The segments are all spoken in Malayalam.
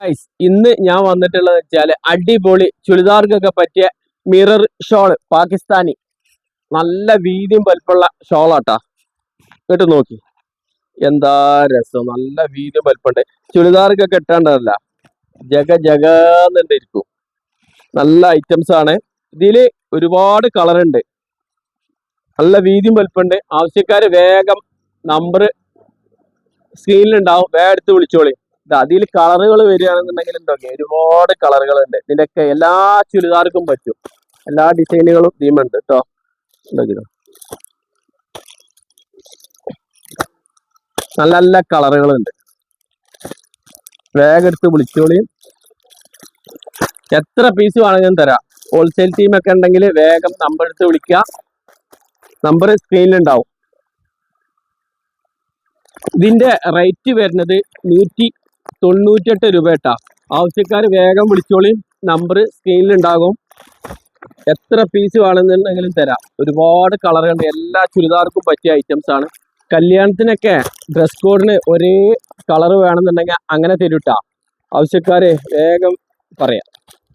ഗൈസ് ഇന്ന് ഞാൻ വന്നിട്ടുള്ളത് വെച്ചാൽ അടിപൊളി ചുരിദാർക്കൊക്കെ പറ്റിയ മിറർ ഷോൾ പാകിസ്ഥാനി. നല്ല വീതിയും വലിപ്പമുള്ള ഷോളാട്ടാ. കേട്ട് നോക്കി. എന്താ രസം. നല്ല വീതിയും വലിപ്പമുണ്ട്. ചുരിദാർക്കൊക്കെ ഇട്ടേണ്ടതല്ല ജഗ ജഗന്നുണ്ടിരിക്കും. നല്ല ഐറ്റംസ് ആണ് ഇതിൽ ഒരുപാട് കളറുണ്ട്. നല്ല വീതിയും വലിപ്പമുണ്ട്. ആവശ്യക്കാര് വേഗം നമ്പർ സ്ക്രീനിലുണ്ടാവും. വേഗം എടുത്ത് വിളിച്ചോളി. അതിൽ കളറുകൾ വരികയാണെന്നുണ്ടെങ്കിൽ എന്തൊക്കെ ഒരുപാട് കളറുകൾ ഉണ്ട് ഇതിന്റെയൊക്കെ എല്ലാ ചുരിദാർക്കും പറ്റും. എല്ലാ ഡിസൈനുകളും തീമുണ്ട് കേട്ടോ. ഉണ്ടോ നല്ല നല്ല കളറുകളുണ്ട്. വേഗം എടുത്ത് വിളിച്ചോളിയും എത്ര പീസ് വേണമെങ്കിലും തരാം. ഹോൾസെയിൽ ടീമൊക്കെ ഉണ്ടെങ്കിൽ വേഗം നമ്പർ എടുത്ത് വിളിക്കുക. നമ്പർ സ്ക്രീനിലുണ്ടാവും ഇതിന്റെ റേറ്റ് വരുന്നത് നൂറ്റി തൊണ്ണൂറ്റെട്ട് രൂപ കേട്ടാ ആവശ്യക്കാർ വേഗം വിളിച്ചോളി. നമ്പർ സ്ക്രീനിലുണ്ടാകും എത്ര പീസ് വേണമെന്നുണ്ടെങ്കിലും തരാം. ഒരുപാട് കളറുണ്ട് എല്ലാ ചുരിദാർക്കും പറ്റിയ ഐറ്റംസ് ആണ്. കല്യാണത്തിനൊക്കെ ഡ്രസ് കോഡിന് ഒരേ കളർ വേണമെന്നുണ്ടെങ്കിൽ അങ്ങനെ തരൂട്ടാ. ആവശ്യക്കാരെ വേഗം പറയാം.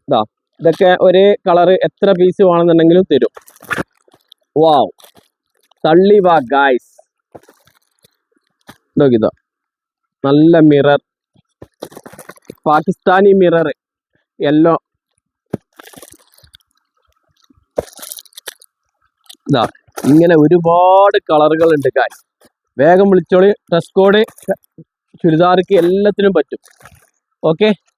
ഇതാ ഇതൊക്കെ ഒരേ കളർ എത്ര പീസ് വേണമെന്നുണ്ടെങ്കിലും തരും. വാവ് തള്ളി വാ ഗായ്സ് നോക്കിതാ നല്ല മിറർ പാകിസ്ഥാനി മിറർ. യെല്ലോ. ഇതാ ഇങ്ങനെ ഒരുപാട് കളറുകൾ ഉണ്ട് കാര്യം വേഗം വിളിച്ചോളി. ഡ്രസ് കോഡ് ചുരിദാർക്ക് എല്ലാത്തിനും പറ്റും. ഓക്കെ